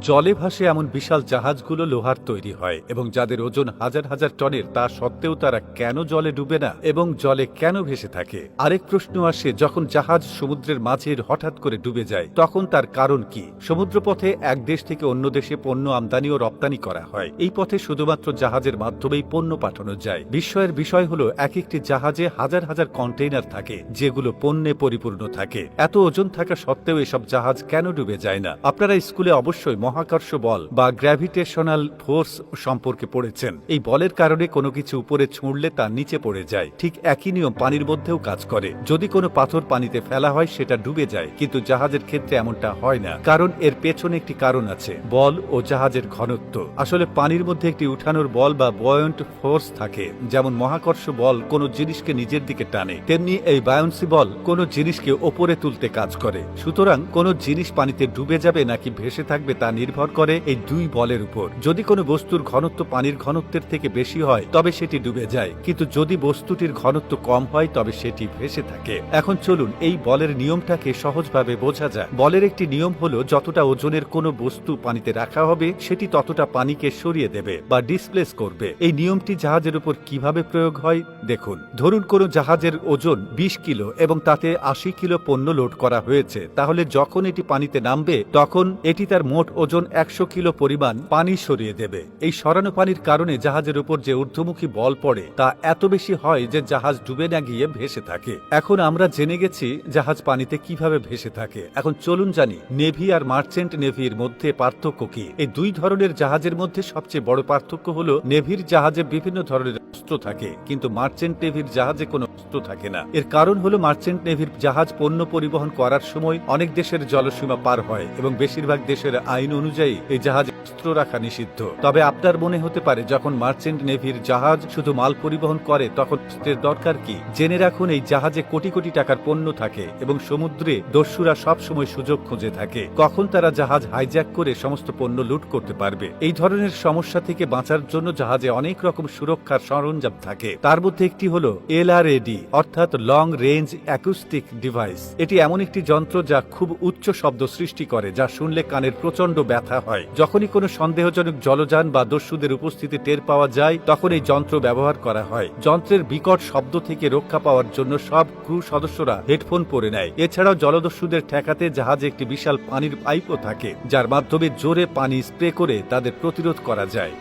জলে ভাসে এমন বিশাল জাহাজগুলো লোহার তৈরি হয় এবং যাদের ওজন হাজার হাজার টনের তা সত্ত্বেও তারা কেন জলে ডুবে না এবং জলে কেন ভেসে থাকে? আরেক প্রশ্ন আসে, যখন জাহাজ সমুদ্রের মাঝের হঠাৎ করে ডুবে যায়, তখন তার কারণ কি? সমুদ্রপথে এক দেশ থেকে অন্য দেশে পণ্য আমদানি ও রপ্তানি করা হয়। এই পথে শুধুমাত্র জাহাজের মাধ্যমেই পণ্য পাঠানো যায়। বিস্ময়ের বিষয় হলো এক একটি জাহাজে হাজার হাজার কন্টেইনার থাকে, যেগুলো পণ্যে পরিপূর্ণ থাকে। এত ওজন থাকা সত্ত্বেও এসব জাহাজ কেন ডুবে যায় না? আপনারা স্কুলে অবশ্যই মহাকর্ষ বল বা গ্র্যাভিটেশনাল ফোর্স সম্পর্কে পড়েছেন। এই বলের কারণে কোনো কিছু উপরে ছুঁড়লে তা নিচে পড়ে যায়। ঠিক একই নিয়ম পানির মধ্যেও কাজ করে। যদি কোনো পাথর পানিতে ফেলা হয়, সেটা ডুবে যায়। কিন্তু জাহাজের ক্ষেত্রে এমনটা হয় না। কারণ এর পেছনে একটি কারণ আছে, বল ও জাহাজের ঘনত্ব। আসলে পানির মধ্যে একটি উঠানোর বল বা বয়ন্ট ফোর্স থাকে। যেমন মহাকর্ষ বল কোনো জিনিসকে নিজের দিকে টানে। তেমনি এই বায়ন্সি বল কোনো জিনিসকে ওপরে তুলতে কাজ করে। সুতরাং কোনো জিনিস পানিতে ডুবে যাবে নাকি ভেসে থাকবে তা নির্ভর করে এই দুই বলের উপর। যদি কোনো বস্তুর ঘনত্ব পানির ঘনত্বের থেকে বেশি হয়, তবে সেটি ডুবে যায়। কিন্তু যদি বস্তুটির ঘনত্ব কম হয়, তবে সেটি ভেসে থাকে। এখন চলুন এই বলের নিয়মটাকে সহজভাবে বোঝা যায় বলের একটি নিয়ম হলো, যতটা ওজনের কোনো বস্তু পানিতে রাখা হবে, সেটি ততটা পানিকে সরিয়ে দেবে বা ডিসপ্লেস করবে। এই নিয়মটি জাহাজের উপর কীভাবে প্রয়োগ হয়, দেখুন। ধরুন কোনো জাহাজের ওজন বিশ কিলো এবং তাতে আশি কিলো পণ্য লোড করা হয়েছে। তাহলে যখন এটি পানিতে নামবে, তখন এটি তার মোট ওজন একশো কিলো পরিমাণ পানি সরিয়ে দেবে। এই সরানো পানির কারণে জাহাজের উপর যে ঊর্ধ্বমুখী বল পড়ে, তা এত বেশি হয় যে জাহাজ ডুবে না গিয়ে ভেসে থাকে। এখন আমরা জেনে গেছি জাহাজ পানিতে কীভাবে ভেসে থাকে। এখন চলুন জানি, নেভি আর মার্চেন্ট নেভির মধ্যে পার্থক্য কি? এই দুই ধরনের জাহাজের মধ্যে সবচেয়ে বড় পার্থক্য হলো, নেভির জাহাজে বিভিন্ন ধরনের অস্ত্র থাকে, কিন্তু মার্চেন্ট নেভির জাহাজে কোনো অস্ত্র থাকে না। এর কারণ হলো, মার্চেন্ট নেভির জাহাজ পণ্য পরিবহন করার সময় অনেক দেশের জলসীমা পার হয় এবং বেশিরভাগ দেশের আইন অনুযায়ী এই জাহাজে অস্ত্র রাখা নিষিদ্ধ। তবে আপনার মনে হতে পারে, যখন মার্চেন্ট নেভির জাহাজ শুধু মাল পরিবহন করে, তখন অস্ত্রের দরকার কি? জেনে রাখুন, এই জাহাজে কোটি কোটি টাকার পণ্য থাকে এবং সমুদ্রে দস্যুরা সব সময় সুযোগ খুঁজে থাকে। কখন তারা জাহাজ হাইজ্যাক করে সমস্ত পণ্য লুট করতে পারবে? এই ধরনের সমস্যা থেকে বাঁচার জন্য জাহাজে অনেক রকম সুরক্ষার সরঞ্জাম থাকে। তার মধ্যে একটি হলো এলআরএডি, অর্থাৎ লং রেঞ্জ অ্যাকুস্টিক ডিভাইস এটি এমন একটি যন্ত্র যা খুব উচ্চ শব্দ সৃষ্টি করে, যা শুনলে কানের প্রচণ্ড ব্যথা হয়। যখনই কোনো সন্দেহজনক জলযান বা দস্যুদের উপস্থিতি টের পাওয়া যায়, তখন এই যন্ত্র ব্যবহার করা হয়। যন্ত্রের বিকট শব্দ থেকে রক্ষা পাওয়ার জন্য সব ক্রু সদস্যরা হেডফোন পরে নেয়। এছাড়াও জলদস্যুদের ঠেকাতে জাহাজে একটি বিশাল পানির পাইপও থাকে, যার মাধ্যমে জোরে পানি স্প্রে করে তাদের প্রতিরোধ করা যায়।